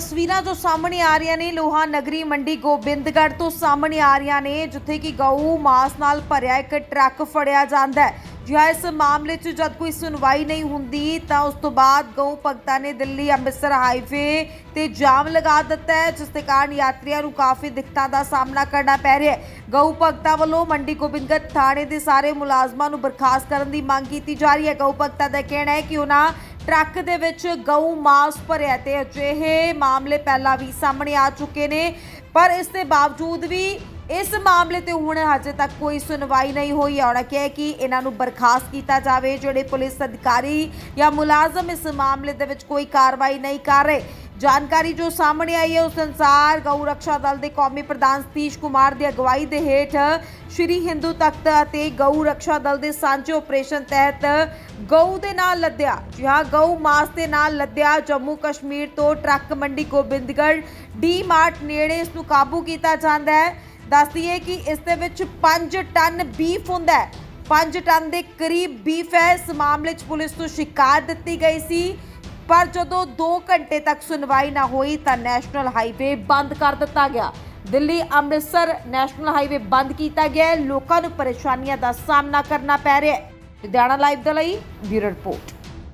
ਤਸਵੀਰਾਂ ਜੋ ਸਾਹਮਣੇ ਆ ਰਹੀਆਂ ਨੇ ਲੋਹਾ ਨਗਰੀ ਮੰਡੀ ਗੋਬਿੰਦਗੜ੍ਹ ਤੋਂ ਸਾਹਮਣੇ ਆ ਰਹੀਆਂ ਨੇ, ਜਿੱਥੇ ਕਿ ਗਊ ਮਾਸ ਨਾਲ ਭਰਿਆ ਇੱਕ ਟਰੱਕ ਫੜਿਆ ਜਾਂਦਾ ਹੈ। ਜਿਹਾ ਇਸ ਮਾਮਲੇ 'ਚ ਜਦ ਕੋਈ ਸੁਣਵਾਈ ਨਹੀਂ ਹੁੰਦੀ, ਤਾਂ ਉਸ ਤੋਂ ਬਾਅਦ ਗਊ ਭਗਤਾਂ ਨੇ ਦਿੱਲੀ ਅੰਮ੍ਰਿਤਸਰ ਹਾਈਵੇ ਤੇ ਜਾਮ ਲਗਾ ਦਿੱਤਾ ਹੈ, ਜਿਸ ਦੇ ਕਾਰਨ ਯਾਤਰੀਆਂ ਨੂੰ ਕਾਫੀ ਦਿੱਕਤਾਂ ਦਾ ਸਾਹਮਣਾ ਕਰਨਾ ਪੈ ਰਿਹਾ ਹੈ। ਗਊ ਭਗਤਾਂ ਵੱਲੋਂ ਮੰਡੀ ਗੋਬਿੰਦਗੜ੍ਹ ਥਾਣੇ ਦੇ ਸਾਰੇ ਮੁਲਾਜ਼ਮਾਂ ਨੂੰ ਬਰਖਾਸਤ ਕਰਨ ਦੀ ਮੰਗ ਕੀਤੀ ਜਾ ਰਹੀ ਹੈ। ਗਊ ਭਗਤਾਂ ਦਾ ਕਹਿਣਾ ਹੈ ਕਿ ਉਹਨਾਂ ਟਰੱਕ ਦੇ ਵਿੱਚ ਗਊ ਮਾਸ ਭਰਿਆ ਤੇ ਅਜਿਹੇ ਮਾਮਲੇ ਪਹਿਲਾਂ ਵੀ ਸਾਹਮਣੇ ਆ ਚੁੱਕੇ ਨੇ। ਪਰ ਇਸ ਦੇ ਬਾਵਜੂਦ ਵੀ ਇਸ ਮਾਮਲੇ ਤੇ ਹੁਣ ਹਜੇ ਤੱਕ ਕੋਈ ਸੁਣਵਾਈ ਨਹੀਂ ਹੋਈ। ਹੈ ਉਹਨਾਂ ਕਿਹਾ ਕਿ ਇਹਨਾਂ ਨੂੰ ਬਰਖਾਸਤ ਕੀਤਾ ਜਾਵੇ, ਜਿਹੜੇ ਪੁਲਿਸ ਅਧਿਕਾਰੀ ਜਾਂ ਮੁਲਾਜ਼ਮ ਇਸ ਮਾਮਲੇ ਦੇ ਵਿੱਚ ਕੋਈ ਕਾਰਵਾਈ ਨਹੀਂ ਕਰ ਰਹੇ। ਜਾਣਕਾਰੀ ਜੋ ਸਾਹਮਣੇ ਆਈ ਹੈ, ਉਸ ਅਨੁਸਾਰ ਗਊ ਰੱਖਿਆ ਦਲ ਦੇ ਕੌਮੀ ਪ੍ਰਧਾਨ ਸਤੀਸ਼ ਕੁਮਾਰ ਦੀ ਅਗਵਾਈ ਦੇ ਹੇਠ ਸ਼੍ਰੀ ਹਿੰਦੂ ਤਖਤ ਅਤੇ ਗਊ ਰੱਖਿਆ ਦਲ ਦੇ ਸਾਂਝੇ ਆਪਰੇਸ਼ਨ ਤਹਿਤ ਗਊ ਦੇ ਨਾਲ ਲੱਦਿਆ, ਜੀ ਹਾਂ, ਗਊ ਮਾਸ ਦੇ ਨਾਲ ਲੱਦਿਆ ਜੰਮੂ ਕਸ਼ਮੀਰ ਤੋਂ truck Mandi Gobindgarh D mart ਨੇੜੇ ਇਸ ਨੂੰ ਕਾਬੂ ਕੀਤਾ ਜਾਂਦਾ ਹੈ। ਦੱਸ ਕਿ ਇਸ ਦੇ ਵਿੱਚ 5 ਟਨ ਬੀਫ ਹੁੰਦਾ ਹੈ। 5 ਟਨ ਦੇ ਕਰੀਬ ਬੀਫ ਹੈ। ਇਸ ਮਾਮਲੇ 'ਚ ਪੁਲਿਸ ਨੂੰ ਸ਼ਿਕਾਇਤ ਦਿੱਤੀ ਗਈ ਸੀ। ਪਰ ਜਦੋਂ 2 ਘੰਟੇ ਤੱਕ ਸੁਣਵਾਈ ਨਾ ਹੋਈ ਤਾਂ ਨੈਸ਼ਨਲ ਹਾਈਵੇ ਬੰਦ ਕਰ ਦਿੱਤਾ ਗਿਆ। ਦਿੱਲੀ, ਅੰਮ੍ਰਿਤਸਰ ਨੈਸ਼ਨਲ ਹਾਈਵੇ ਬੰਦ ਕੀਤਾ ਗਿਆ ਲੋਕਾਂ ਨੂੰ ਪਰੇਸ਼ਾਨੀਆਂ ਦਾ ਸਾਹਮਣਾ ਕਰਨਾ ਪੈ ਰਿਹਾ ਹੈ। ਲੁਧਿਆਣਾ ਲਾਈਵ ਦੇ ਲਈ ਬਿਊਰੋ ਰਿਪੋਰਟ।